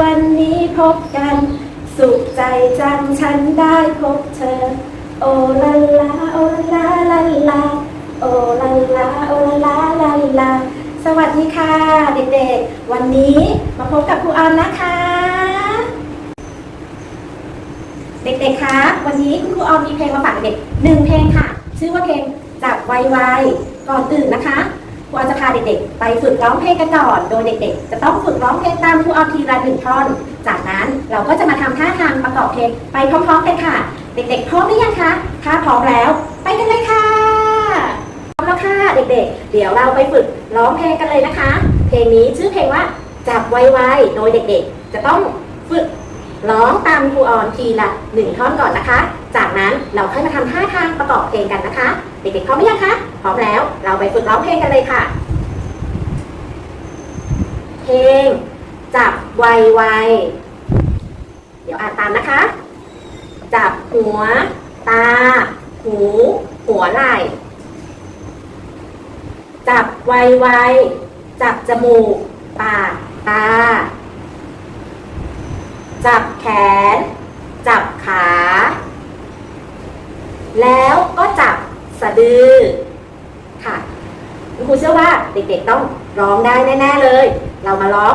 วันนี้พบกัน สุขใจจังฉันได้พบเธอ โอลาลาโอลาลาลาโอลาลาโอลาลาลาสวัสดีค่ะ เด็กๆ วันนี้มาพบกับครูออนนะคะ เด็กๆคะวันนี้คุณครูออมมีเพลงมาฝากเด็กหนึ่งเพลงค่ะ ชื่อว่าเพลงจับไวๆก่อนตื่นนะคะ ครูออมจะพาเด็กๆ ไปฝึกร้องเพลงกันก่อน โดยเด็กๆ จะต้องฝึกร้องเพลงตามครูออมทีละหนึ่งท่อน จากนั้นเราก็จะมาทำท่าทางประกอบเพลงไปพร้อมๆกันค่ะ เด็กๆ พร้อมหรือยังคะ ถ้าพร้อมแล้ว ไปกันเลยค่ะ พร้อมแล้วค่ะเด็กๆ เดี๋ยวเราไปฝึกร้องเพลงกันเลยนะคะ เพลงนี้ชื่อเพลงว่าจับไวๆ โดยเด็กๆ จะต้องฝึกร้องตามครูออนทีละหนึ่งท่อนก่อนนะคะ จากนั้นเราค่อยมาทำท่าทางประกอบเพลงกันนะคะ เด็กๆพร้อมหรือยังคะ พร้อมแล้ว เราไปฝึกร้องเพลงกันเลยค่ะ เพลง จับไวไวๆเดี๋ยวอ่านตามนะคะ จับหัว ตา หู หัวไหล่ จับไวไวๆจับจมูก ปาก ตา จับแขน จับขา แล้วก็จับ สะดือ ค่ะคุณครูเชื่อว่าเด็กๆต้องร้องได้แน่ๆเลย เรามาร้อง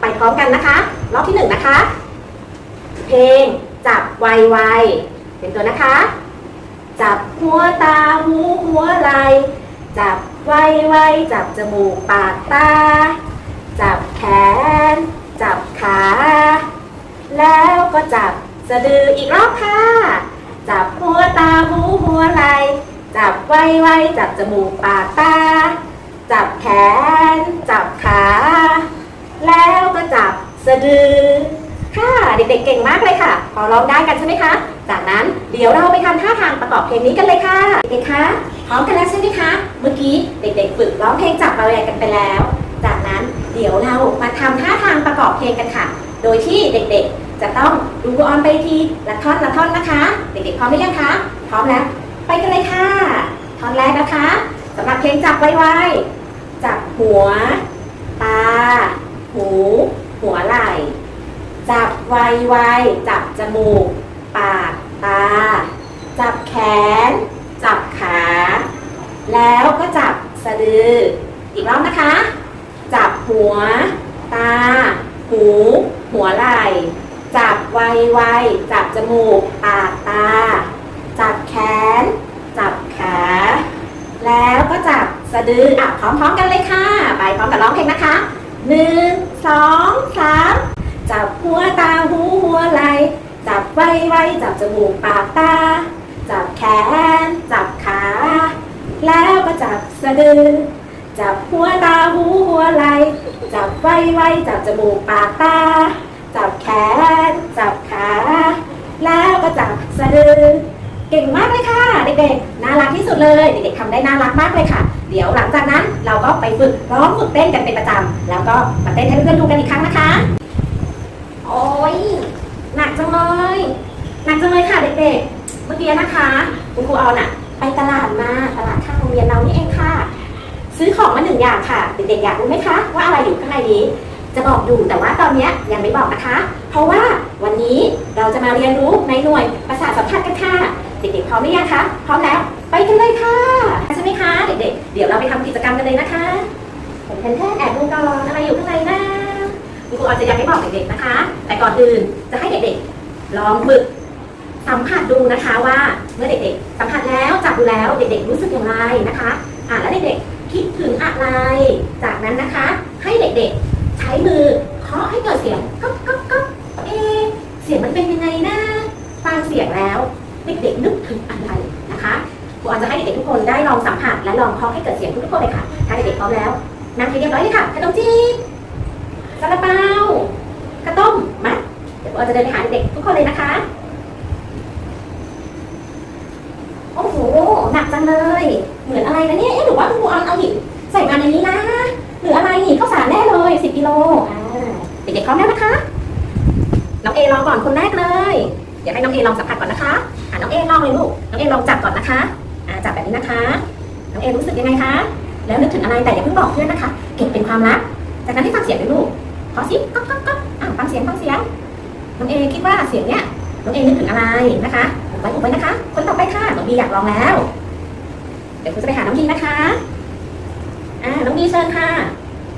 ไปพร้อมกันนะคะ รอบที่หนึ่งนะคะ เพลงจับไวๆเป็นตัวนะคะ จับหัวตาหูหัวไหลจับไวไวๆจับจมูกปากตา จับแขน จับขา แล้วก็จับสะดืออีกรอบค่ะ จับหัวตาหูหัวไหล จับไวไวๆจับจมูกปากตา จับแขน จับขา แล้วก็จับสะดือ ค่ะ เด็กๆเก่งมากเลยค่ะ พอร้องได้กันใช่ไหมคะ จากนั้นเดี๋ยวเราไปทำท่าทางประกอบเพลงนี้กันเลยค่ะ เด็กๆคะพร้อมกันแล้วใช่ไหมคะ เมื่อกี้เด็กๆฝึกร้องเพลงจับเราแยกันไปแล้ว จากนั้นเดี๋ยวเรามาทำท่าทางประกอบเพลงกันค่ะ โดยที่เด็กๆ จะต้องดูออนไปทีละท่อนละท่อนนะคะ เด็กๆพร้อมหรือยังคะ พร้อมแล้ว ไปกันเลยค่ะท่อนแรกนะคะสำหรับเพลงจับไวๆจับหัว ตา หู หัวไหล่ จับไวๆจับจมูก ปาก ตา จับแขน จับขา แล้วก็จับสะดือ อีกรอบนะคะ จับหัว ตา หู หัวไหล่ จับไวๆจับจมูก ปาก ตา จับแขน จับขา แล้วก็จับสะดืออะพร้อมๆกันเลยค่ะ ไปพร้อมกับร้องเพลงนะคะหนึ่งสองสามจับหัวตาหูหัวไหลจับไว้ไวๆจับจมูกปากตา จับแขน จับขา แล้วก็จับสะดือ จับหัวตาหูหัวไหลจับไว้ไวๆจับจมูกปากตา จับแขน จับขา แล้วก็จับสะดือ เก่งมากเลยค่ะเด็กๆน่ารักที่สุดเลยเด็กๆทำได้น่ารักมากเลยค่ะ เดี๋ยวหลังจากนั้นเราก็ไปฝึกร้องฝึกเต้นกันเป็นประจำแล้วก็มาเต้นให้เพื่อนๆดูกันอีกครั้งนะคะ โอ้ยหนักจังเลยหนักจังเลยค่ะเด็กๆเมื่อกี้นะคะคุณครูเอาน่ะ ไปตลาดมาตลาดข้างโรงเรียนเรานี่เองค่ะ ซื้อของมาหนึ่งอย่างค่ะ เด็กๆอยากรู้ไหมคะว่าอะไรอยู่ข้างในนี้จะบอกอยู่แต่ว่าตอนนี้ยังไม่บอกนะคะ เพราะว่าวันนี้เราจะมาเรียนรู้ในหน่วยภาษาทสัมผัสกันค่ะ เด็กๆพร้อมหรือยังคะ พร้อมแล้ว ไปกันเลยค่ะ ใช่ไหมคะเด็กๆ เดี๋ยวเราไปทำกิจกรรมกันเลยนะคะผมแทนแทนแอบดูก่อนอะไรอยู่ข้างในนะคุณครูอาจจะยังไม่บอกเด็กๆนะคะ แต่ก่อนอื่นจะให้เด็กๆ ลองฝึกสัมผัสดูนะคะว่าเมื่อเด็กๆ สัมผัสแล้วจับดูแล้วเด็กๆ รู้สึกอย่างไรนะคะอ่าแล้วเด็กๆ คิดถึงอะไร จากนั้นนะคะ ให้เด็กๆ ใช้มือเคาะให้เกิดเสียงก๊อกก๊อกก๊อกเอเสียงมันเป็นยังไงนะฟังเสียงแล้ว เด็กๆนึกถึงอะไรนะคะครูอาจจะให้เด็กๆทุกคนได้ลองสัมผัสและลองเคาะให้เกิดเสียงทุกๆคนเลยค่ะ ถ้าเด็กๆพร้อมแล้วนั่งให้เรียบร้อยเลยค่ะขนมจีบซาลาเปากระต้มมาเดี๋ยวครูอาจจะเดินไปหาเด็กๆทุกคนเลยนะคะโอ้โหหนักจังเลย เหมือนอะไรนะเนี่ยเอ๊ะหรือว่าครูออนเอาหินใส่มาในนี้นะหรืออะไรหินข้าวสารแน่เลย10กิโลอ่เด็กๆพร้อมแล้วนะคะน้องเอลองก่อนคนแรกเลย เดี๋ยวให้น้องเอลองสัมผัสก่อนนะคะ น้องเอลองเลยลูก น้องเอลองจับก่อนนะคะอ่าจับแบบนี้นะคะ น้องเอรู้สึกยังไงคะ แล้วนึกถึงอะไรแต่อย่าเพิ่งบอกเพื่อนนะคะ เก็บเป็นความลับ จากนั้นให้ฟังเสียงด้วยลูกขอสิก๊อกก๊อกก๊อกอ่าฟังเสียงฟังเสียง น้องเอคิดว่าเสียงเนี้ย น้องเอนึกถึงอะไรนะคะอุบไว้อุบไว้นะคะ คนต่อไปค่ะ น้องบีอยากลองแล้ว เดี๋ยวคุณจะไปหาน้องบีนะคะอ่าน้องบีเชิญค่ะ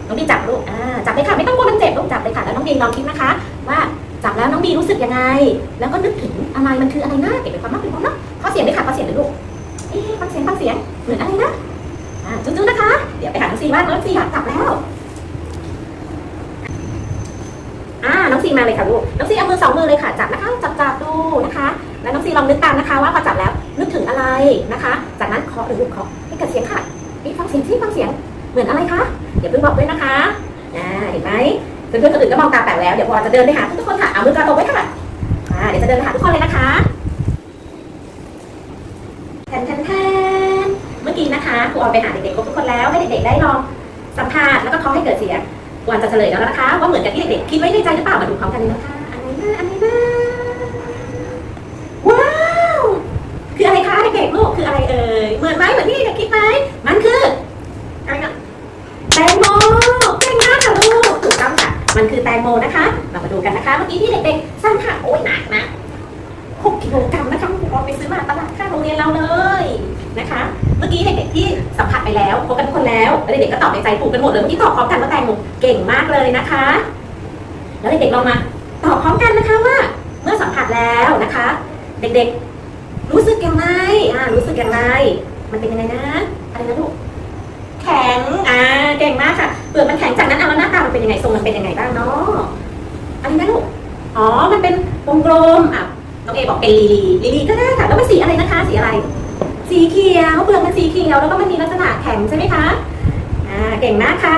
น้องบีจับลูกอ่าจับเลยค่ะ ไม่ต้องกลัวมันเจ็บลูกจับเลยค่ะ แล้วน้องบีลองคิดนะคะ ว่า จับแล้วน้องบีรู้สึกยังไง แล้วก็นึกถึงอะไรมันคืออะไรนะเก็บเป็นความลับเป็นความลับข้อเสียงด้วยค่ะข้อเสียงเลยลูกเอ๊ะฟังเสียงฟังเสียงเหมือนอะไรนะอ่าจุ๊ๆนะคะ เดี๋ยวไปหาน้องซีว่าน้องซีอยากจับแล้วอ่าน้องซีมาเลยค่ะลูกน้องซีเอามือสองมือเลยค่ะจับนะคะจับจับดูนะคะ แล้วน้องซีลองนึกตามนะคะ ว่าพอจับแล้วนึกถึงอะไรนะคะ จากนั้นเคาะหรือลูกเคาะให้เกิดเสียงค่ะนี่ฟังเสียงที่ฟังเสียงเหมือนอะไรคะเดี๋ยวเพิ่งบอกด้วยนะคะอ่าเห็นไหม เพื่อนๆคนอื่นก็มองตาแปลกแล้ว เดี๋ยวพอจะเดินไปหาทุกคนค่ะ เอามือกระตบไว้ค่ะอ่าเดี๋ยวจะเดินไปหาทุกคนเลยนะคะแทนแทนแทนเมื่อกี้นะคะครูออนไปหาเด็กๆครบทุกคนแล้วให้เด็กๆได้ลองสัมผัสแล้วก็เคาะให้เกิดเสียงวันจะเฉลยแล้วนะคะ ว่าเหมือนกับที่เด็กๆคิดไว้ในใจหรือเปล่ามาดูพร้อมกันเลยนะคะอันไหนนะอันไหนนะว้าวคืออะไรคะเด็กๆลูกคืออะไรเอ่ยเหมือนไหมเหมือนที่เด็กๆคิดไหมมันคืออะไรนะแตงโมเก่งมากค่ะลูกถูกต้องค่ะ มันคือแตงโมนะคะ เรามาดูกันนะคะ เมื่อกี้ที่เด็กๆสร้างค่ะโอ้ยหนักนะหกกิโลกรัมนะคะครูเอาไปซื้อมาตลาดข้างโรงเรียนเราเลยนะคะ เมื่อกี้เด็กๆที่สัมผัสไปแล้วพบกันทุกคนแล้วแล้วเด็กๆก็ตอบในใจถูกกันหมดเลยเมื่อกี้ตอบพร้อมกันว่าแตงโมเก่งมากเลยนะคะ แล้วเด็กๆลองมาตอบพร้อมกันนะคะว่า เมื่อสัมผัสแล้วนะคะ เด็กๆ รู้สึกยังไงอ่ารู้สึกยังไงมันเป็นยังไงนะอะไรนะลูกแข็งอ่าเก่งมากค่ะ เปลือกมันแข็งจากนั้นเอาแล้วหน้าตามันเป็นยังไงทรงมันเป็นยังไงบ้างเนาะอะไรนะลูกอ๋อ มันเป็นวงกลมอะน้องเอบอกเป็นลีลีลีลีก็ได้ค่ะแล้วมันสีอะไรนะคะสีอะไร สีเขียวเปลือกมันสีเขียวแล้วก็มันมีลักษณะแข็งใช่ไหมคะอ่าเก่งมากค่ะ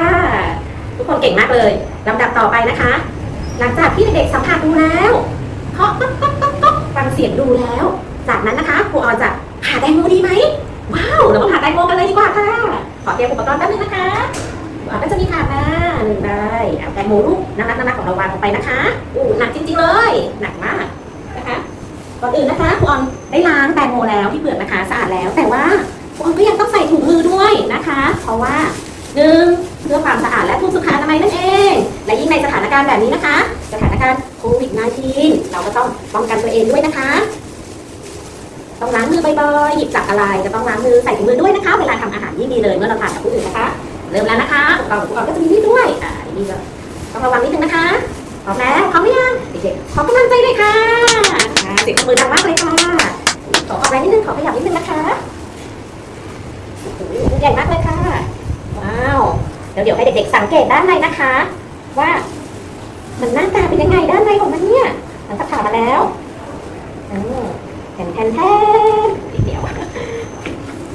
ทุกคนเก่งมากเลยลำดับต่อไปนะคะ หลังจากที่เด็กๆสัมผัสดูแล้วเคาะก๊อกก๊อกก๊อกก๊อกฟังเสียงดูแล้ว จากนั้นนะคะครูออจะผ่าแตงโมดีไหมว้าวเรามาผ่าแตงโมกันเลยดีกว่าค่ะขอเตรียมอุปกรณ์แป๊บนึงนะคะ ก็จะมีถาดมาหนึ่งใบเอาแตงโมลูกน่ารักน่ารักของเราวางลงไปนะคะอู้หนักจริงๆเลย หนักมากนะคะก่อนอื่นนะคะครูออนได้ล้างแตงโมแล้วที่เปลือกนะคะสะอาดแล้ว แต่ว่าครูออนก็ยังต้องใส่ถุงมือด้วยนะคะ เพราะว่าหนึ่งเพื่อความสะอาดและถูกสุขอนามัยนั่นเอง และยิ่งในสถานการณ์แบบนี้นะคะ สถานการณ์โควิด -19 เราก็ต้องป้องกันตัวเองด้วยนะคะต้องล้างมือบ่อยๆ หยิบจับอะไรก็ต้องล้างมือใส่ถุงมือด้วยนะคะ เวลาทำอาหารยิ่งดีเลยเมื่อเราทานกับผู้อื่นนะคะ เริ่มแล้วนะคะอุปกรณ์อุปกรณ์ก็จะมีนี่ด้วยอ่านี่ก็ต้องระวังนิดนึงนะคะพร้อมแล้วพร้อมหรือยังเด็กๆขอกำลังใจด้วยค่ะอ่าเสียงมือดังมากเลยค่ะขอขอบแรงนิดนึงขอขยับนิดนึงนะคะโอ้โหใหญ่มากเลยค่ะว้าวเดี๋ยวเดี๋ยวให้เด็กๆสังเกตด้านในนะคะ ว่ามันหน้าตาเป็นยังไงด้านในของมันเนี่ยมันผ่ามาแล้วอืมแทนแทนแทนเดี๋ยว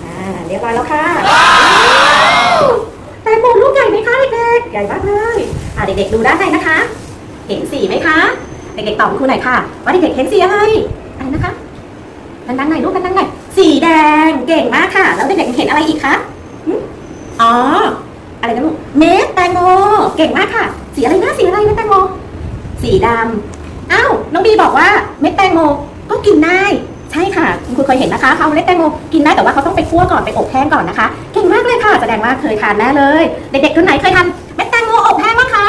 อ่าเรียบร้อยแล้วค่ะ งโมลูกใหญ่ไหมคะเด็กๆ ใหญ่มากเลยอ่าเด็กๆดูด้านในนะคะ เห็นสีไหมคะ เด็กๆตอบครูหน่อยค่ะ ว่าเด็กๆเห็นสีอะไรอะไรนะคะดังๆหน่อยลูกดังๆหน่อยสีแดงเก่งมากค่ะ แล้วเด็กๆเห็นอะไรอีกคะอ๋อ อะไรนะลูก เม็ดแตงโม เก่งมากค่ะ สีอะไรนะสีอะไรเม็ดแตงโม สีดำอ้าวน้องบีบอกว่าเม็ดแตงโมก็กินได้ ใช่ค่ะคุณครูเคยเห็นนะคะเขาเอาเม็ดแตงโมกินได้แต่ว่าเขาต้องไปคั่วก่อนไปอบแห้งก่อนนะคะเก่งมากเลยค่ะแสดงว่าเคยทานแน่เลย เด็กๆคนไหนเคยทานเม็ดแตงโมอบแห้งบ้างคะ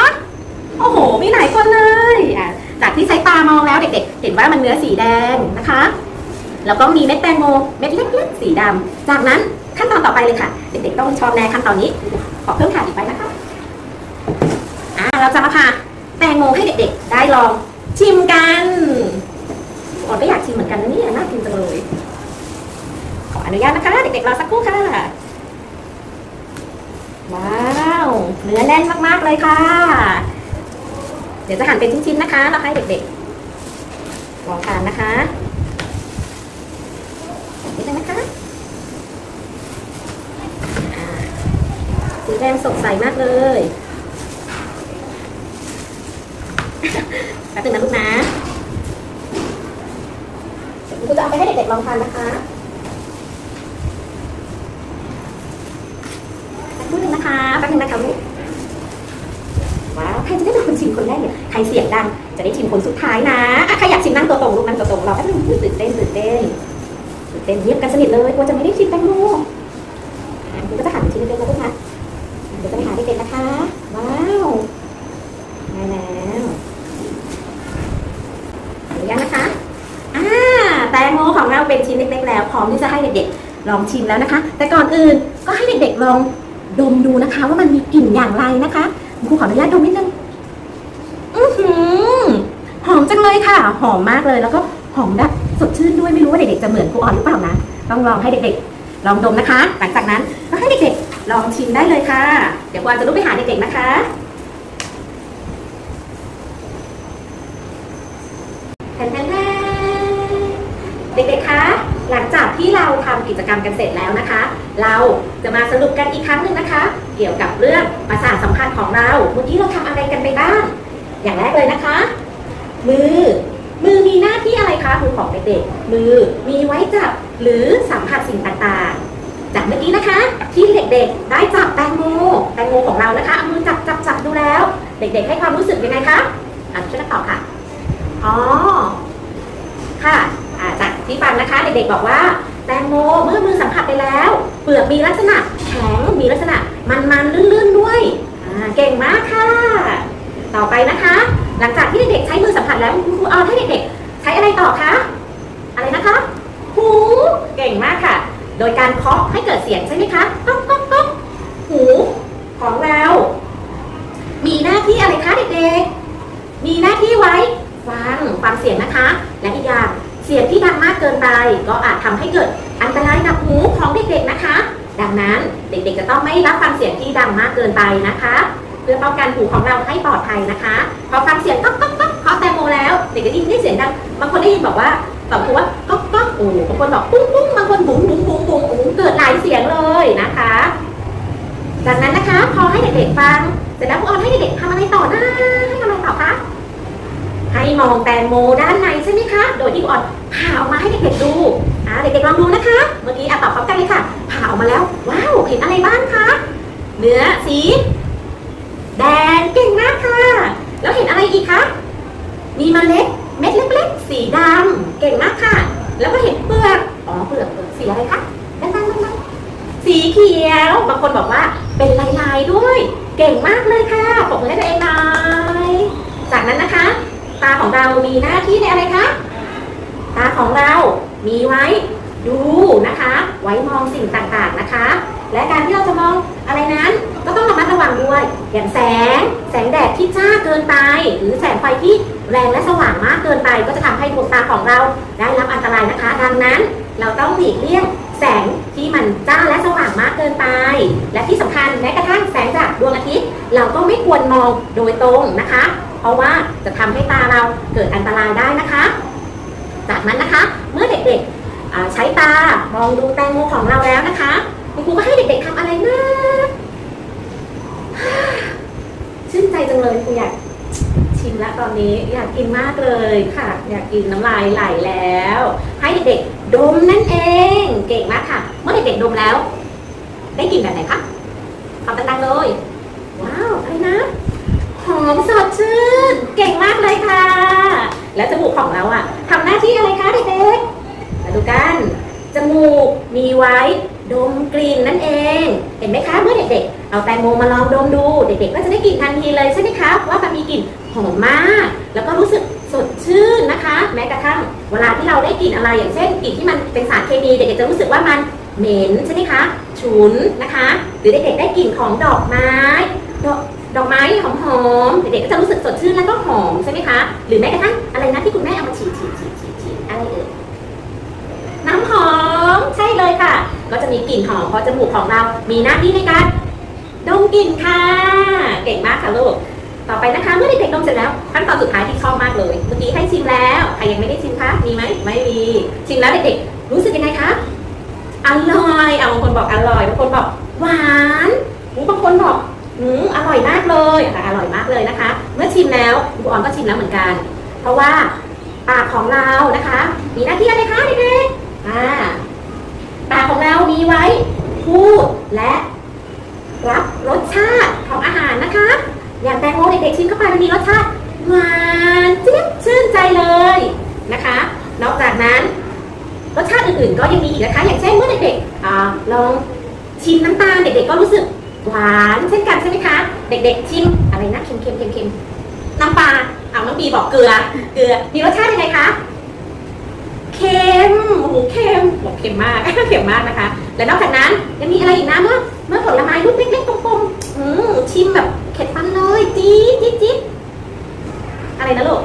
โอ้โหมีหลายคนเลยอะจากที่ใช้ตามองแล้วเด็ก ๆ เห็นว่ามันเนื้อสีแดงนะคะแล้วก็มีเม็ดแตงโมเม็ดเล็กๆสีดำจากนั้นขั้นตอนต่อไปเลยค่ะ เด็กๆต้องชอบแน่ขั้นตอนนี้ ขอเพิ่มถาดอีกไปนะคะอ่าเราจะมาพาแตงโมให้เด็กๆ ได้ลองชิมกัน อ่อนก็อยากชิมเหมือนกันนะเนี่ยน่ากินจังเลย ขออนุญาตนะคะ เด็กๆรอสักครู่ค่ะ ว้าวเนื้อแน่นมากๆเลยค่ะ เดี๋ยวจะหั่นเป็นชิ้นๆนะคะแล้วให้เด็กๆลองทานนะคะนิดนึงนะคะสีแดงสดใสมากเลยแป๊บนึงนะลูกนะ คุณครูจะเอาไปให้เด็กๆลองทานนะคะแป๊บนึงนะคะแป๊บนึงนะคะลูกว้าวใครจะได้เป็นคนชิมคนแรกเนี่ยใครเสียงดังจะได้ชิมคนสุดท้ายนะอะใครอยากชิมนั่งตัวตรงลูกนั่งตัวตรงเราแป๊บนึงตื่นเต้นตื่นเต้นตื่นเต้นเยียบกันสนิทเลยกลัวจะไม่ได้ชิมแตงโมอะคุณก็จะหันชิ้นเล็กๆนะลูกนะเดี๋ยวก็นะคะ ว้าวมาแล้ว เป็นชิ้นเล็กๆ แล้วพร้อมที่จะให้เด็กๆลองชิมแล้วนะคะ แต่ก่อนอื่นก็ให้เด็กๆลองดมดูนะคะ ว่ามันมีกลิ่นอย่างไรนะคะครูขออนุญาตดมนิดนึงอือหือหอมจังเลยค่ะ หอมมากเลยแล้วก็หอมแบบสดชื่นด้วยไม่รู้ว่าเด็กๆจะเหมือนครูอ่อนหรือเปล่านะต้องลองให้เด็กๆ ลองดมนะคะ หลังจากนั้นก็ให้เด็กๆ ลองชิมได้เลยค่ะ เดี๋ยวครูออนจะลุกไปหาเด็กๆนะคะแทนแทนแทน เด็กๆ คะ หลังจากที่เราทำกิจกรรมกันเสร็จแล้วนะคะ เราจะมาสรุปกันอีกครั้งหนึ่งนะคะ เกี่ยวกับเรื่องประสาทสัมผัสของเรา เมื่อกี้เราทำอะไรกันไปบ้าง อย่างแรกเลยนะคะ มือ มือมีหน้าที่อะไรคะมือของเด็กๆ มือมีไว้จับหรือสัมผัสสิ่งต่างๆ จากเมื่อกี้นะคะ ที่เด็กๆ ได้จับแตงโม แตงโมของเรานะคะ เอามือจับจับจับดูแล้ว เด็กๆ ให้ความรู้สึกยังไงคะอะช่วยกันตอบค่ะ อ๋อ ค่ะ ที่ฟังนะคะเด็กๆบอกว่า แตงโมเมื่อมือสัมผัสไปแล้ว เปลือกมีลักษณะแข็งมีลักษณะมันๆลื่นๆด้วยเก่งมากค่ะ ต่อไปนะคะ หลังจากที่เด็กๆใช้มือสัมผัสแล้วคุณครูเอาให้เด็กๆ ใช้อะไรต่อคะอะไรนะคะหูเก่งมากค่ะ โดยการเคาะให้เกิดเสียงใช่ไหมคะก๊อกก๊อกก๊อกหูของเรา มีหน้าที่อะไรคะเด็กๆ มีหน้าที่ไว้ฟังฟังเสียงนะคะ และอีกอย่าง เสียงที่ดังมากเกินไป ก็อาจทำให้เกิดอันตรายกับหูของเด็กๆนะคะ ดังนั้นเด็กๆจะต้องไม่รับฟังเสียงที่ดังมากเกินไปนะคะ เพื่อป้องกันหูของเราให้ปลอดภัยนะคะพอฟังเสียงก๊อกก๊อกก๊อกเคาะแตงโมแล้วเด็กจะได้ยินเสียงดังบางคนได้ยินบอกว่าตอบครูว่าก๊อกก๊อกโอ้บางคนบอกปุ้งปุ้งบางคนบุ๋งบุ๋งบุ๋งบุ๋งเกิดหลายเสียงเลยนะคะ จากนั้นนะคะพอให้เด็กๆฟังเสร็จแล้วครูออนให้เด็กๆทำอะไรต่อนะให้ทำอะไรต่อคะ ให้มองแตงโมด้านในใช่ไหมคะ โดยที่ครูออนผ่าออกมาให้เด็กๆดูอ่าเด็กๆลองดูนะคะ เมื่อกี้อะตอบพร้อมกันเลยค่ะ ผ่าออกมาแล้ว ว้าว เห็นอะไรบ้างคะ เนื้อสี แดงเก่งมากค่ะ แล้วเห็นอะไรอีกคะ มีเมล็ดเม็ดเล็กๆ สีดำเก่งมากค่ะ แล้วก็เห็นเปลือก อ๋อ เปลือกเปลือกสีอะไรคะด้านๆๆๆสีเขียว บางคนบอกว่าเป็นลายๆด้วย เก่งมากเลยค่ะปรบมือให้ตัวเองหน่อยจากนั้นนะคะ ตาของเรามีหน้าที่ในอะไรคะ ตาของเรามีไว้ดูนะคะ ไว้มองสิ่งต่างๆนะคะ และการที่เราจะมองอะไรนั้น ก็ต้องระมัดระวังด้วย อย่างแสง แสงแดดที่จ้าเกินไป หรือแสงไฟที่แรงและสว่างมากเกินไป ก็จะทำให้ดวงตาของเราได้รับอันตรายนะคะ ดังนั้นเราต้องหลีกเลี่ยงแสงที่มันจ้าและสว่างมากเกินไป และที่สำคัญแม้กระทั่งแสงจากดวงอาทิตย์ เราก็ไม่ควรมองโดยตรงนะคะ เพราะว่าจะทำให้ตาเราเกิดอันตรายได้นะคะ จากนั้นนะคะ เมื่อเด็กๆใช้ตามองดูแตงโมของเราแล้วนะคะคุณครูก็ให้เด็กๆทำอะไรนะชื่นใจจังเลยครูอยากชิมแล้วตอนนี้อยากกินมากเลยค่ะ อยากกินน้ำลายไหลแล้ว ให้เด็กๆดมนั่นเอง เก่งมากค่ะ เมื่อเด็กๆดมแล้ว ได้กลิ่นแบบไหนคะทำดังๆเลย ว้าวอะไรนะหอมสด เลยค่ะ แล้วจมูกของเราอะทำหน้าที่อะไรคะเด็กๆ มาดูกัน จมูกมีไว้ดมกลิ่นนั่นเอง เห็นไหมคะเมื่อเด็กๆ เอาแตงโมมาลองดมดู เด็กๆ ก็จะได้กลิ่นทันทีเลยใช่ไหมคะว่ามันมีกลิ่นหอมมาก แล้วก็รู้สึกสดชื่นนะคะ แม้กระทั่งเวลาที่เราได้กลิ่นอะไรอย่างเช่นกลิ่นที่มันเป็นสารเคมีเด็กๆจะรู้สึกว่ามันเหม็นใช่ไหมคะฉุนนะคะ หรือเด็กๆได้กลิ่นของดอกไม้ดอก ดอกไม้หอมๆเด็กๆก็จะรู้สึกสดชื่นแล้วก็หอมใช่ไหมคะ หรือแม้กระทั่งอะไรนะที่คุณแม่เอามาฉีดฉีดฉีดฉีดฉีดอะไรเอ่ยน้ำหอมใช่เลยค่ะ ก็จะมีกลิ่นหอมเพราะจมูกของเรา มีหน้าที่ในการดมกลิ่นค่ะ เก่งมากค่ะลูกต่อไปนะคะเมื่อเด็กๆดมเสร็จแล้วขั้นตอนสุดท้ายที่ชอบมากเลย เมื่อกี้ให้ชิมแล้วใครยังไม่ได้ชิมคะมีไหมไม่มีชิมแล้วเด็กๆรู้สึกยังไงคะอร่อยเอาบางคนบอกอร่อยบางคนบอกหวานบางคนบอก อืมอร่อยมากเลยค่ะอร่อยมากเลยนะคะ เมื่อชิมแล้วคุณออนก็ชิมแล้วเหมือนกัน เพราะว่าปากของเรานะคะ มีหน้าที่อะไรคะเด็กๆอ่าปากของเรามีไว้ พูดและรับรสชาติของอาหารนะคะ อย่างแตงโมเด็กๆชิมเข้าไปมันมีรสชาติหวานเจี๊ยบชื่นใจเลยนะคะ นอกจากนั้น รสชาติอื่นๆ ก็ยังมีอีกนะคะ อย่างเช่นเมื่อเด็กๆอลองชิมน้ำตาลเด็กๆก็รู้สึก หวานเช่นกันใช่ไหมคะ เด็กๆชิมอะไรนะเค็มๆเค็มๆน้ำปลาเอาน้องปีบอกเกลือ เกลือมีรสชาติยังไงคะเค็มโอ้โหเค็มบอกเค็มมากเค็มมากนะคะ และนอกจากนั้นยังมีอะไรอีกนะเมื่อเมื่อผลไม้ลูกเล็กๆกลมๆอืมชิมแบบเข็ดฟันเลยจี๊ดจี๊ดจี๊ดอะไรนะลูก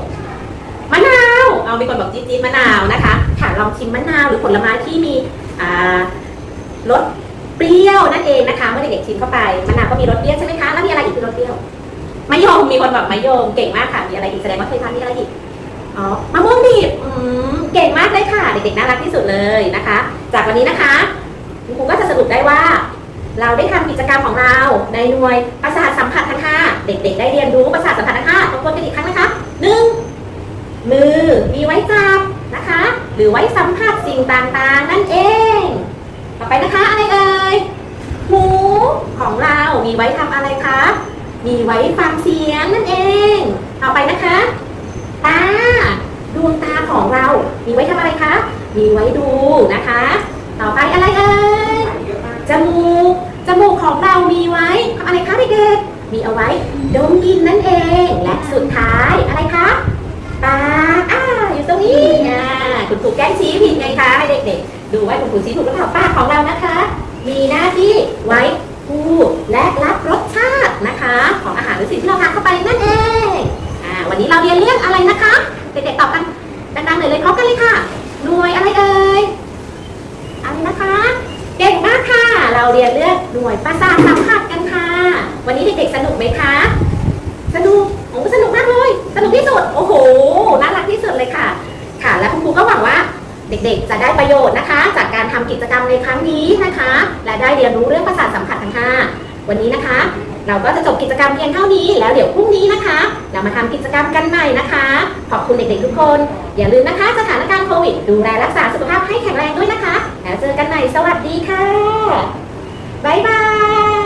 มะนาว เอามีคนบอกจี๊ดจี๊ดมะนาวนะคะค่ะลองชิมมะนาวหรือผลไม้ที่มีอ่ารส เปรี้ยวนั่นเองนะคะ เมื่อเด็กๆชิมเข้าไปมะนาวก็มีรสเปรี้ยวใช่ไหมคะแล้วมีอะไรอีกที่รสเปรี้ยวมะยมมีคนบอกมะยมเก่งมากค่ะมีอะไรอีกแสดงว่าเคยทานมีอะไรอีกอ๋อมะม่วงดิบอืมเก่งมากเลยค่ะ เด็กๆน่ารักที่สุดเลยนะคะ จากวันนี้นะคะคุณครูก็จะสรุปได้ว่า เราได้ทำกิจกรรมของเราในหน่วยประสาทสัมผัสทั้งห้าเด็กๆ ได้เรียนรู้ประสาทสัมผัสทั้งห้าต้องทวนกันอีกครั้งนะคะหนึ่งมือมีไว้จับนะคะ หรือไว้สัมผัสสิ่งต่างๆ นั่นเอง ต่อไปนะคะอะไรเอ่ยหู ของเรามีไว้ทำอะไรคะ มีไว้ฟังเสียงนั่นเอง ต่อไปนะคะ ตา ดวงตาของเรา มีไว้ทำอะไรคะ มีไว้ดูนะคะ ต่อไปอะไรเอ่ย จมูก จมูกของเรามีไว้ทำอะไรคะเด็กๆ มีเอาไว้ดมกลินนั่นเอง และสุดท้ายอะไรคะปากอ่า อยู่ตรงนี้อ่าคุณครูแกล้งชี้ผิดไงคะให้เด็กๆ ดูไว้คุณครูชี้ถูกหรือเปล่าปาของเรานะคะ มีหน้าที่ไว้พูดและรับรสชาตินะคะ ของอาหารหรือสิ่งที่เราทานเข้าไปนั่นเองอ่าวันนี้เราเรียนเรื่องอะไรนะคะเด็กๆตอบกันดังๆเลยเลยพร้อมกันเลยค่ะหน่วยอะไรเอ่ยอะไรนะคะเก่งมากค่ะ เราเรียนเรื่องหน่วยประสาทสัมผัสกันค่ะ วันนี้เด็กๆสนุกไหมคะสนุกโอ้สนุกมากเลย สนุกที่สุดโอ้โหน่ารักที่สุดเลยค่ะ ค่ะ และคุณครูก็หวังว่า เด็กๆ จะได้ประโยชน์นะคะ จากการทำกิจกรรมในครั้งนี้นะคะ และได้เรียนรู้เรื่องภาษาสัมผัสทั้งห้าวันนี้นะคะ เราก็จะจบกิจกรรมเพียงเท่านี้ แล้วเดี๋ยวพรุ่งนี้นะคะ เรามาทำกิจกรรมกันใหม่นะคะ ขอบคุณเด็กๆทุกคน อย่าลืมนะคะ สถานการณ์โควิด ดูแลรักษาสุขภาพให้แข็งแรงด้วยนะคะ แล้วเจอกันใหม่สวัสดีค่ะบ๊ายบาย